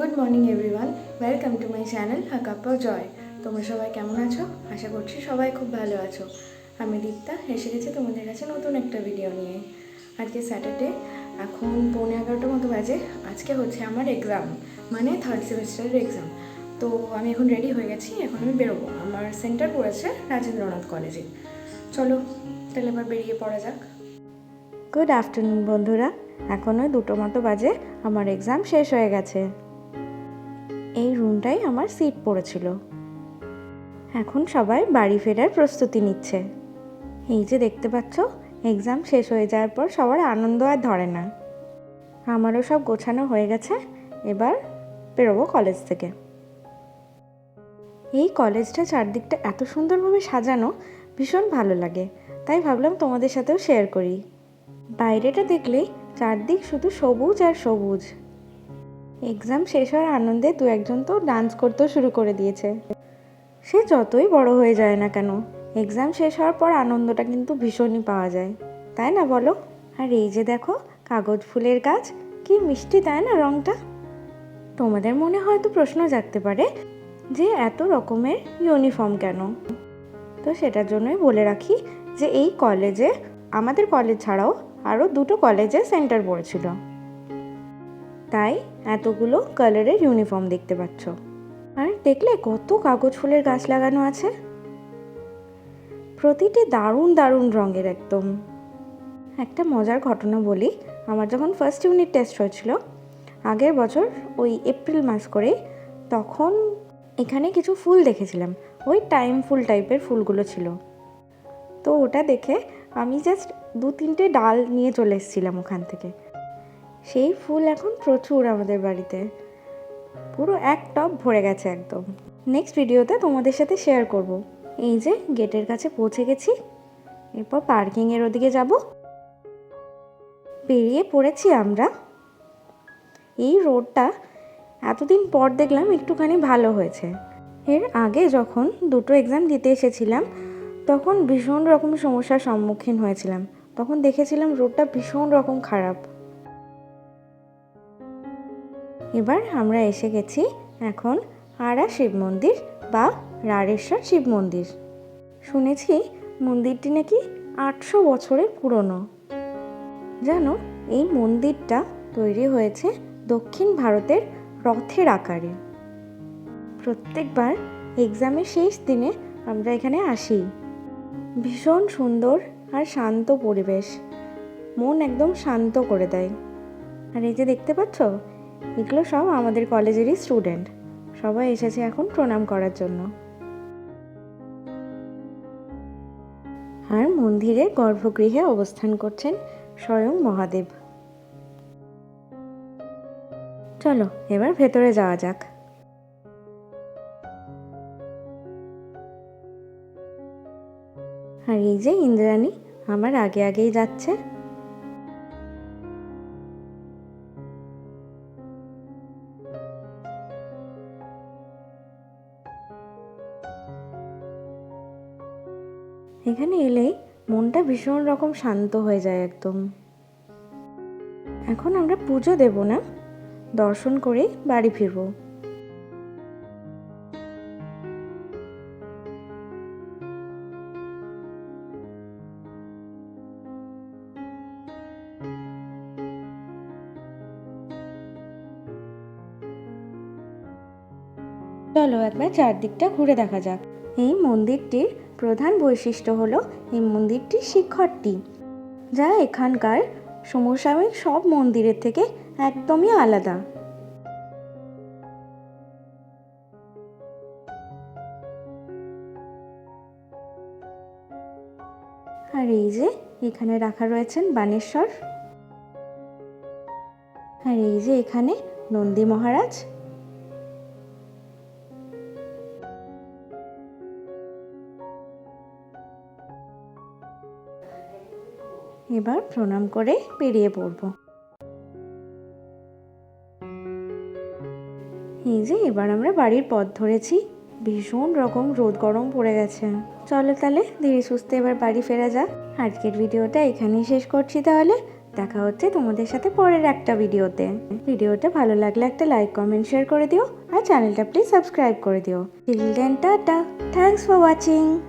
Good morning everyone welcome to my channel আ কাপ জয় তোমরা সবাই কেমন আছো? আশা করছি সবাই খুব ভালো আছো। আমি দীপ্তা, এসে গেছি তোমাদের কাছে নতুন একটা ভিডিও নিয়ে। আজকে স্যাটারডে এখন পৌনে এগারোটার মতো বাজে। আজকে হচ্ছে আমার এক্সাম মানে থার্ড সেমিস্টারের এক্সাম তো আমি এখন রেডি হয়ে গেছি, এখন আমি বেরোবো। আমার সেন্টার পড়েছে রাজেন্দ্রনাথ কলেজে চলো, তাহলে এবার বেরিয়ে পড়া যাক। গুড আফটারনুন বন্ধুরা। এখনও দুটো মতো বাজে। আমার এক্সাম শেষ হয়ে গেছে। এই আমার সিট পড়েছিল। এখন সবাই বাড়ি ফেরার প্রস্তুতি নিচ্ছে। এই যে দেখতে পাচ্ছ এক্সাম শেষ হয়ে যাওয়ার পর সবার আনন্দ আর ধরে না। আমারও সব গোছানো হয়ে গেছে, এবার বেরোবো কলেজ থেকে। এই কলেজটা চারদিকটা এত সুন্দরভাবে সাজানো, ভীষণ ভালো লাগে। তাই ভাবলাম তোমাদের সাথেও শেয়ার করি। বাইরেটা দেখলেই চারদিক শুধু সবুজ আর সবুজ। এক্সাম শেষ হওয়ার আনন্দে দু একজন তো ডান্স করতেও শুরু করে দিয়েছে। সে যতই বড় হয়ে যায় না কেন এক্সাম শেষ হওয়ার পর আনন্দটা কিন্তু ভীষণই পাওয়া যায়। তাই না বলো? আর এই যে দেখো, কাগজ ফুলের গাছ, কি মিষ্টি তাই না রঙটা তোমাদের মনে হয়তো প্রশ্ন জাগতে পারে, যে এত রকমের ইউনিফর্ম কেন? তো সেটার জন্যই বলে রাখি যে এই কলেজে আমাদের কলেজ ছাড়াও আরও দুটো কলেজে সেন্টার পড়েছিল। তাই এতগুলো কালারের ইউনিফর্ম দেখতে পাচ্ছ। আর দেখলে কত কাগজ ফুলের গাছ লাগানো আছে। প্রতিটি দারুণ দারুণ রঙের একদম। একটা মজার ঘটনা বলি, আমার যখন ফার্স্ট ইউনিট টেস্ট হয়েছিল, আগের বছর ওই এপ্রিল মাস করে, তখন এখানে কিছু ফুল দেখেছিলাম। ওই টাইম ফুল টাইপের ফুলগুলো ছিল। তো ওটা দেখে আমি জাস্ট দু তিনটে ডাল নিয়ে চলে এসেছিলাম ওখান থেকে। সেই ফুল এখন প্রচুর আমাদের বাড়িতে। পুরো এক টপ ভরে গেছে একদম। নেক্সট ভিডিওতে তোমাদের সাথে শেয়ার করব। এই যে গেটের কাছে পৌঁছে গেছি। এরপর পার্কিংয়ের ওদিকে যাব। বেরিয়ে পড়েছি আমরা। এই রোডটা এতদিন পর দেখলাম একটুখানি ভালো হয়েছে। এর আগে যখন দুটো এক্সাম দিতে এসেছিলাম, তখন ভীষণ রকম সমস্যার সম্মুখীন হয়েছিলাম। তখন দেখেছিলাম রোডটা ভীষণ রকম খারাপ। এবার আমরা এসে গেছি এখন আরা শিব মন্দির বা রাড়েশ্বর শিব মন্দির। শুনেছি মন্দিরটি নাকি আটশো বছরের পুরনো। জানো, এই মন্দিরটা তৈরি হয়েছে দক্ষিণ ভারতের রথের আকারে। প্রত্যেকবার এক্সামের শেষ দিনে আমরা এখানে আসি। ভীষণ সুন্দর আর শান্ত পরিবেশ। মন একদম শান্ত করে দেয়। আর এই যে দেখতে পাচ্ছ এগুলো সব আমাদের কলেজেরই স্টুডেন্ট সবাই এসেছে এখন প্রণাম করার জন্য। আর মন্দিরে গর্ভগৃহে অবস্থান করছেন স্বয়ং মহাদেব। চলো, এবার ভেতরে যাওয়া যাক। আর এই যে ইন্দ্রাণী, আমার আগে আগেই যাচ্ছে। এখানে এলেই মনটা ভীষণ রকম শান্ত হয়ে যায় একদম। এখন আমরা পুজো দেব না, দর্শন করে বাড়ি ফিরবো। চলো একবার চারদিকটা ঘুরে দেখা যাক। এই মন্দিরটির প্রধান বৈশিষ্ট্য হল এই মন্দিরটির শিখরটি, যা এখানকার সমসাময়িক সব মন্দিরের থেকে একদমই আলাদা। আর এই যে এখানে রাখা রয়েছেন বানেশ্বর। আর এই যে এখানে নন্দী মহারাজ। এবার প্রণাম করে বেরিয়ে পড়ব। এই যে, এবার আমরা বাড়ির পথ ধরেছি। ভীষণ রকম রোদ গরম পড়ে গেছে। চলো তাহলে, ধীরে সুস্থে এবার বাড়ি ফেরা যাক। আজকের ভিডিওটা এখানেই শেষ করছি তাহলে। দেখা হচ্ছে তোমাদের সাথে পরের একটা ভিডিওতে। ভিডিওটা ভালো লাগলে একটা লাইক কমেন্ট শেয়ার করে দিও। আর চ্যানেলটা প্লিজ সাবস্ক্রাইব করে দিও। Till then tata. Thanks for watching